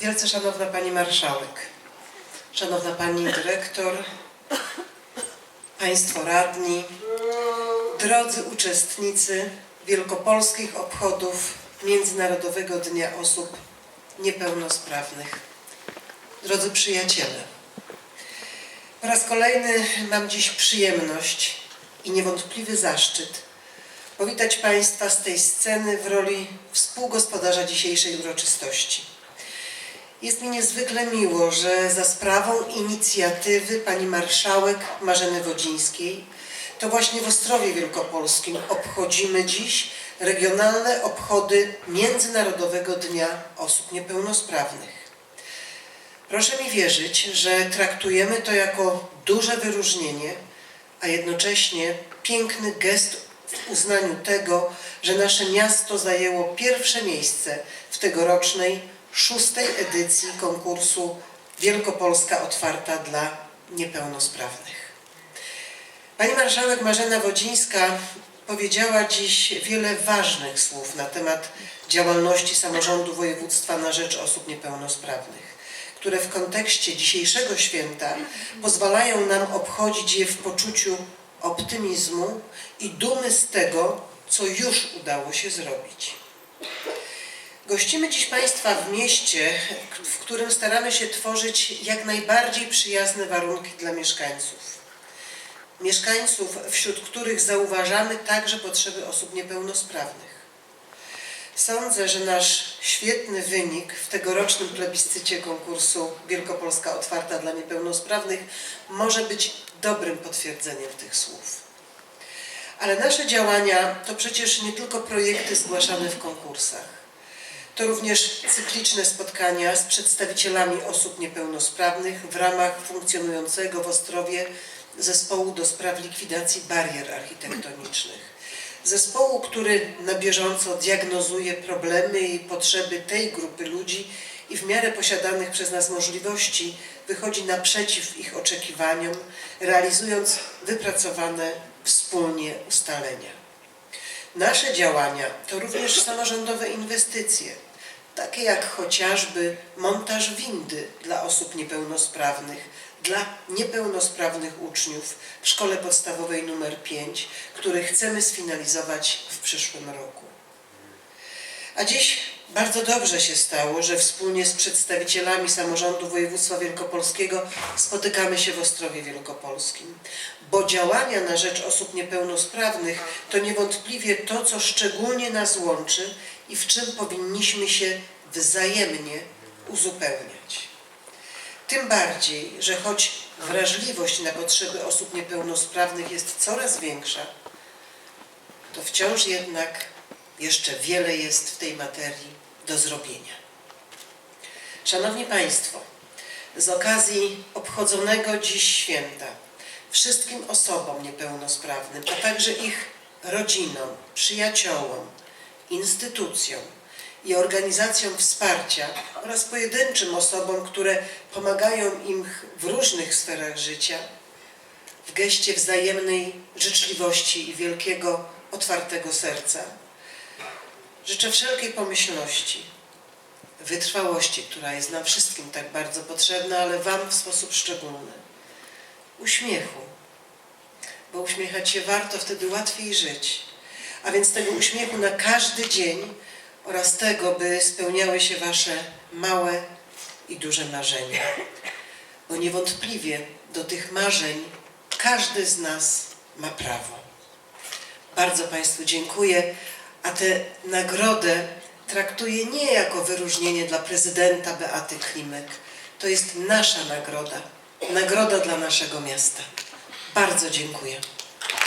Wielce Szanowna Pani Marszałek, Szanowna Pani Dyrektor, Państwo Radni, drodzy uczestnicy wielkopolskich obchodów Międzynarodowego Dnia Osób Niepełnosprawnych, drodzy przyjaciele. Po raz kolejny mam dziś przyjemność i niewątpliwy zaszczyt powitać Państwa z tej sceny w roli współgospodarza dzisiejszej uroczystości. Jest mi niezwykle miło, że za sprawą inicjatywy pani marszałek Marzeny Wodzińskiej to właśnie w Ostrowie Wielkopolskim obchodzimy dziś regionalne obchody Międzynarodowego Dnia Osób Niepełnosprawnych. Proszę mi wierzyć, że traktujemy to jako duże wyróżnienie, a jednocześnie piękny gest w uznaniu tego, że nasze miasto zajęło pierwsze miejsce w tegorocznej szóstej edycji konkursu Wielkopolska Otwarta dla Niepełnosprawnych. Pani marszałek Marzena Wodzińska powiedziała dziś wiele ważnych słów na temat działalności samorządu województwa na rzecz osób niepełnosprawnych, które w kontekście dzisiejszego święta pozwalają nam obchodzić je w poczuciu optymizmu i dumy z tego, co już udało się zrobić. Gościmy dziś Państwa w mieście, w którym staramy się tworzyć jak najbardziej przyjazne warunki dla mieszkańców. Mieszkańców, wśród których zauważamy także potrzeby osób niepełnosprawnych. Sądzę, że nasz świetny wynik w tegorocznym plebiscycie konkursu Wielkopolska Otwarta dla Niepełnosprawnych może być dobrym potwierdzeniem tych słów. Ale nasze działania to przecież nie tylko projekty zgłaszane w konkursach. To również cykliczne spotkania z przedstawicielami osób niepełnosprawnych w ramach funkcjonującego w Ostrowie Zespołu do spraw likwidacji barier architektonicznych. Zespołu, który na bieżąco diagnozuje problemy i potrzeby tej grupy ludzi i w miarę posiadanych przez nas możliwości wychodzi naprzeciw ich oczekiwaniom, realizując wypracowane wspólnie ustalenia. Nasze działania to również samorządowe inwestycje, takie jak chociażby montaż windy dla osób niepełnosprawnych, dla niepełnosprawnych uczniów w szkole podstawowej numer 5, który chcemy sfinalizować w przyszłym roku. A dziś bardzo dobrze się stało, że wspólnie z przedstawicielami samorządu województwa wielkopolskiego spotykamy się w Ostrowie Wielkopolskim, bo działania na rzecz osób niepełnosprawnych to niewątpliwie to, co szczególnie nas łączy i w czym powinniśmy się wzajemnie uzupełniać. Tym bardziej, że choć wrażliwość na potrzeby osób niepełnosprawnych jest coraz większa, to wciąż jednak jeszcze wiele jest w tej materii do zrobienia. Szanowni Państwo, z okazji obchodzonego dziś święta wszystkim osobom niepełnosprawnym, a także ich rodzinom, przyjaciołom, instytucjom i organizacjom wsparcia oraz pojedynczym osobom, które pomagają im w różnych sferach życia, w geście wzajemnej życzliwości i wielkiego, otwartego serca. Życzę wszelkiej pomyślności, wytrwałości, która jest nam wszystkim tak bardzo potrzebna, ale Wam w sposób szczególny. Uśmiechu, bo uśmiechać się warto, wtedy łatwiej żyć. A więc tego uśmiechu na każdy dzień oraz tego, by spełniały się Wasze małe i duże marzenia. Bo niewątpliwie do tych marzeń każdy z nas ma prawo. Bardzo Państwu dziękuję, a tę nagrodę traktuję nie jako wyróżnienie dla prezydenta Beaty Klimek. To jest nasza nagroda, nagroda dla naszego miasta. Bardzo dziękuję.